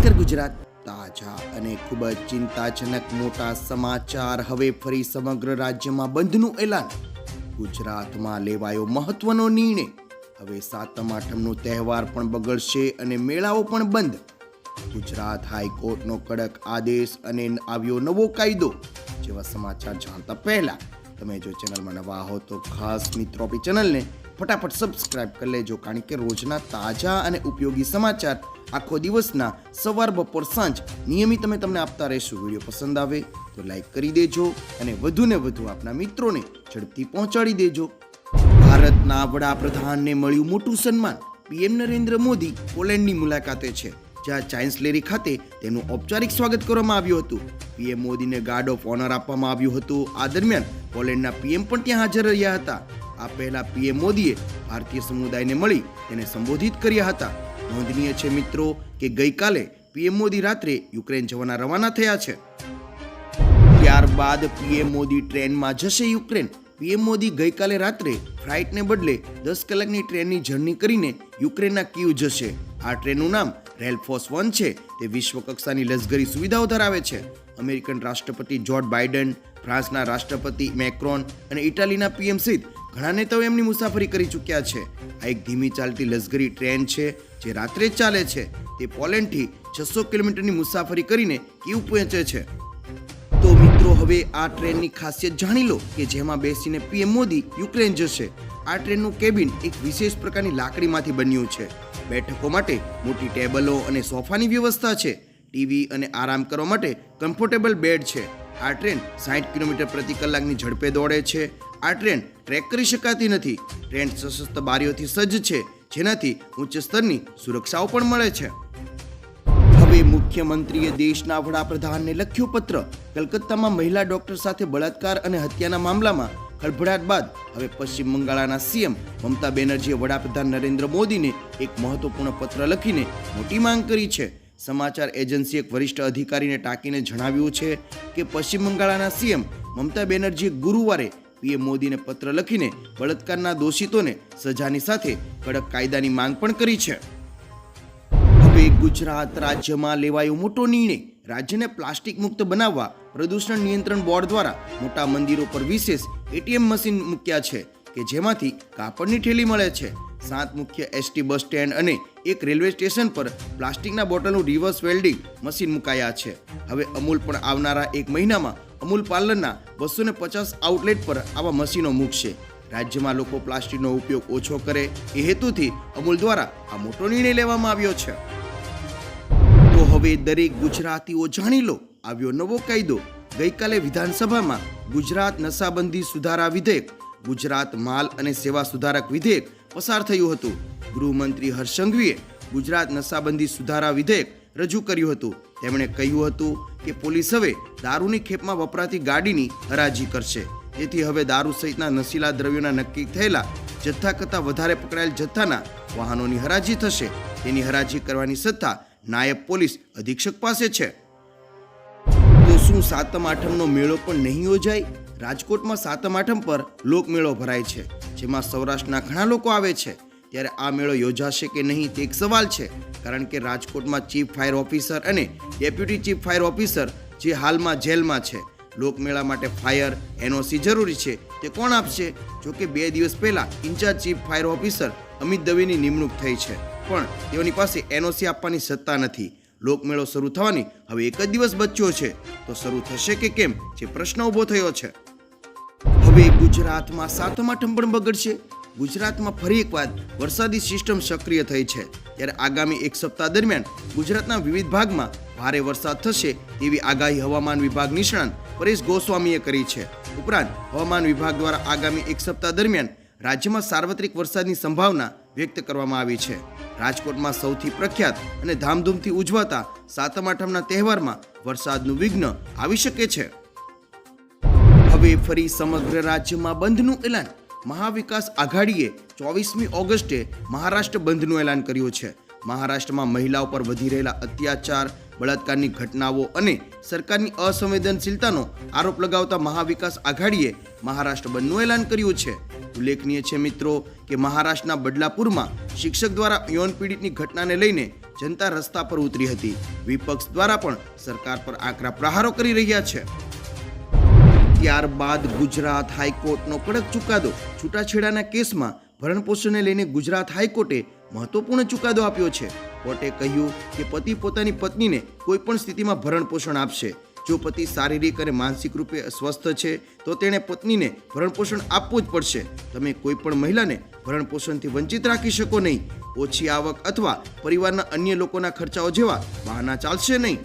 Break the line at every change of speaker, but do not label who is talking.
નમસ્કાર ગુજરાત. તાજા અને ખૂબ જ ચિંતાજનક મોટા સમાચાર હવે ફરી સમગ્ર રાજ્યમાં બંધનું એલાન. ગુજરાતમાં લેવાયો મહત્વનો નિર્ણય. હવે સાતમ આઠમનો તહેવાર પણ બગડશે અને મેળાઓ પણ બંધ. ગુજરાત હાઈકોર્ટનો કડક આદેશ અને આવ્યો નવો કાયદો. જેવા સમાચાર જાણતા પહેલા તમે જો ચેનલમાં નવા હો તો ખાસ મિત્રો આપણી ચેનલને ફટાફટ સબસ્ક્રાઇબ કરી લેજો, કારણ કે રોજના તાજા અને ઉપયોગી સમાચાર આખો દિવસના સવાર બપોર સાંજ નિયમિત અમે તમને આપતા રહીશું. વીડિયો પસંદ આવે તો લાઈક કરી દેજો અને વધુને વધુ આપના મિત્રોને ઝડપથી પહોંચાડી દેજો. ભારતના વડાપ્રધાનને મળ્યું મોટું સન્માન પીએમ નરેન્દ્ર મોદી પોલેન્ડની મુલાકાતે છે, જ્યાં ચાઇન્સલેરી ખાતે તેનું ઔપચારિક સ્વાગત કરવામાં આવ્યું હતું. પીએમ મોદીને ગાર્ડ ઓફ ઓનર આપવામાં આવ્યું હતું. આ દરમિયાન પોલેન્ડના પીએમ પણ ત્યાં હાજર રહ્યા હતા. આ પહેલા પીએમ મોદીએ ભારતીય સમુદાયને મળી તેને સંબોધિત કર્યા હતા. નોંધનીય છે મિત્રો કે ગઈકાલે પીએમ મોદી રાત્રે યુક્રેન જવાના રવાના થયા છે. ત્યારબાદ પીએમ મોદી ટ્રેનમાં જશે યુક્રેન. પીએમ મોદી ગઈકાલે રાત્રે ફ્લાઇટને બદલે દસ કલાકની ટ્રેનની જર્ની કરીને યુક્રેનના કીવ જશે. આ ટ્રેનનું નામ રેલ ફોર્સ વન છે. તે વિશ્વ કક્ષાની લશ્કરી સુવિધાઓ ધરાવે છે. અમેરિકન રાષ્ટ્રપતિ જોર્જ બાઇડન, ફ્રાન્સના રાષ્ટ્રપતિ મેક્રોન અને ઇટાલીના પીએમ સહિત ઘણા નેતાઓ એમની મુસાફરી કરી ચૂક્યા છે. આ એક ધીમી ચાલતી લશ્કરી ટ્રેન છે, જે રાત્રે ચાલે છે. તે પોલેન્ડથી છસો કિલોમીટરની મુસાફરી કરીને કીવ પહોંચે છે. તો મિત્રો, હવે આ ટ્રેનની ખાસિયત જાણી લો કે જેમાં બેસીને પીએમ મોદી યુક્રેન જશે. આ ટ્રેનનું કેબિન એક વિશેષ પ્રકારની લાકડીમાંથી બન્યું છે. બેઠકો માટે મોટી ટેબલો અને સોફાની વ્યવસ્થા છે. ટીવી અને આરામ કરવા માટે કમ્ફર્ટેબલ બેડ છે. આ ટ્રેન સાઠ કિલોમીટર પ્રતિ કલાકની ઝડપે દોડે છે. આ ટ્રેન ટ્રેક કરી શકાતી નથી. ટ્રેન સશસ્ત્ર બારીઓથી સજ્જ છે, જેનાથી ઉચ્ચ સ્તરની સુરક્ષાઓ પણ મળે છે. હવે મુખ્યમંત્રીએ દેશના વડાપ્રધાનને લખ્યો પત્ર. કલકત્તામાં મહિલા ડોક્ટર સાથે બળાત્કાર અને હત્યાના મામલામાં ખળભળાટ બાદ હવે પશ્ચિમ બંગાળના સીએમ મમતા બેનર્જીએ વડાપ્રધાન નરેન્દ્ર મોદીને એક મહત્વપૂર્ણ પત્ર લખીને મોટી માંગ કરી છે. સમાચાર એજન્સી એક વરિષ્ઠ અધિકારીને ટાંકીને જણાવ્યું છે કે પશ્ચિમ બંગાળના સીએમ મમતા બેનર્જીએ ગુરુવારે પીએમ મોદીને પત્ર લખીને બળાત્કારના દોષિતોને સજાની સાથે કડક કાયદાની માંગ પણ કરી છે. હવે ગુજરાત રાજ્યમાં લેવાયો મોટો નિર્ણય. રાજ્યને પ્લાસ્ટિક મુક્ત બનાવવા પ્રદૂષણ નિયંત્રણ બોર્ડ દ્વારા મોટા મંદિરો પર વિશેષ એટીએમ મશીન મૂક્યા છે કે જેમાંથી કાપડની ઠેલી મળે છે. સાત મુખ્ય એસટી બસ સ્ટેન્ડ અને એક રેલવે સ્ટેશન પર પ્લાસ્ટિકના બોટલનું રિવર્સ વેલ્ડિંગ મશીન મુકાયા છે. હવે અમૂલ પણ આવનારા એક મહિનામાં અમૂલ પાર્લરના બસો ને પચાસ આઉટલેટ પર આવા મશીનો મૂકશે. રાજ્યમાં લોકો પ્લાસ્ટિકનો ઉપયોગ ઓછો કરે એ હેતુથી અમૂલ દ્વારા આ મોટો નિર્ણય લેવામાં આવ્યો છે. તો હવે દરેક ગુજરાતીઓ જાણી લો, આવ્યો નવો કાયદો. ગઈકાલે વિધાનસભામાં ગુજરાત નશાબંધી સુધારા વિધેયક, ગુજરાત માલ અને સેવા સુધારક વિધેયક પસાર થયું હતું. ગૃહમંત્રી હર્ષંઘવીએ ગુજરાત નશાબંધી સુધારા વિધેયક રજૂ કર્યું હતું. તેમણે કહ્યું હતું કે પોલીસ હવે દારૂની ખેપમાં વપરાતી ગાડીની હરાજી કરશે. તેથી હવે દારૂ સહિતના નશીલા દ્રવ્યોના નક્કી થયેલા જથ્થા કરતાં વધારે પકડાયેલ જથ્થાના વાહનોની હરાજી થશે. તેની હરાજી કરવાની સત્તા નાયબ પોલીસ અધિક્ષક પાસે છે. તો શું સાતમ આઠમનો મેળો પણ નહીં યોજાય? રાજકોટમાં સાતમ આઠમ પર લોકમેળો ભરાય છે, જેમાં સૌરાષ્ટ્રના ઘણા લોકો આવે છે. ત્યારે આ મેળો યોજાશે કે નહીં તે એક સવાલ છે, કારણ કે રાજકોટમાં ચીફ ફાયર ઓફિસર અને ડેપ્યુટી ચીફ ફાયર ઓફિસર જે હાલમાં જેલમાં છે. લોકમેળા માટે ફાયર, એનઓસી જરૂરી છે, તે કોણ આપશે? જો કે બે દિવસ પહેલાં incharge chief fire officer Amit દવેની નિમણૂક થઈ છે, પણ તેઓની પાસે એનઓસી આપવાની સત્તા નથી. લોકમેળો શરૂ થવાની હવે એક જ દિવસ બચ્યો છે, તો શરૂ થશે કે કેમ? જે પ્રશ્ન ઊભો થયો છે. હવે ગુજરાતમાં સાતમ આઠમ પણ બગડશે. ગુજરાતમાં ફરી એકવાર વરસાદી સિસ્ટમ સક્રિય થઈ છે. ત્યારે આગામી એક સપ્તાહ દરમિયાન ગુજરાતના વિવિધ ભાગમાં ભારે વરસાદ થશે એવી આગાહી હવામાન વિભાગ નિષ્ણાંત પરેશ ગોસ્વામીએ કરી છે. ઉપરાંત હવામાન વિભાગ દ્વારા આગામી એક સપ્તાહ દરમિયાન રાજ્યમાં સાર્વત્રિક વરસાદની સંભાવના વ્યક્ત કરવામાં આવી છે. રાજકોટમાં સૌથી પ્રખ્યાત અને ધામધૂમથી ઉજવાતા સાતમ આઠમના તહેવારમાં વરસાદનું વિઘ્ન આવી શકે છે. હવે ફરી સમગ્ર રાજ્યમાં બંધનું એલાન. મહાવિકાસ આઘાડીએ ચોવીસમી ઓગસ્ટે મહારાષ્ટ્ર બંધનું એલાન કર્યું છે. મહારાષ્ટ્રમાં મહિલાઓ પર વધી રહેલા અત્યાચાર, બળાત્કારની ઘટનાઓ અને સરકારની અસંવેદનશીલતાનો આરોપ લગાવતા મહાવિકાસ આઘાડીએ મહારાષ્ટ્ર બંધનું એલાન કર્યું છે. ઉલ્લેખનીય છે મિત્રો કે મહારાષ્ટ્રના બદલાપુરમાં શિક્ષક દ્વારા યૌન પીડિતની ઘટનાને લઈને જનતા રસ્તા પર ઉતરી હતી. વિપક્ષ દ્વારા પણ સરકાર પર આકરા પ્રહારો કરી રહ્યા છે. ત્યારબાદ ગુજરાત હાઈકોર્ટનો કડક ચુકાદો છૂટાછેડાના કેસમાં ભરણપોષણને લઈને ગુજરાત હાઈકોર્ટે મહત્વપૂર્ણ ચુકાદો આપ્યો છે. કોર્ટે કહ્યું કે પતિ પોતાની પત્નીને કોઈ પણ સ્થિતિમાં ભરણપોષણ આપશે. જો પતિ શારીરિક અને માનસિક રૂપે અસ્વસ્થ છે, તો તેણે પત્નીને ભરણપોષણ આપવું જ પડશે. તમે કોઈ પણ મહિલાને ભરણપોષણથી વંચિત રાખી શકો નહીં. ઓછી આવક અથવા પરિવારના અન્ય લોકોના ખર્ચાઓ જેવા બહાના ચાલશે નહીં.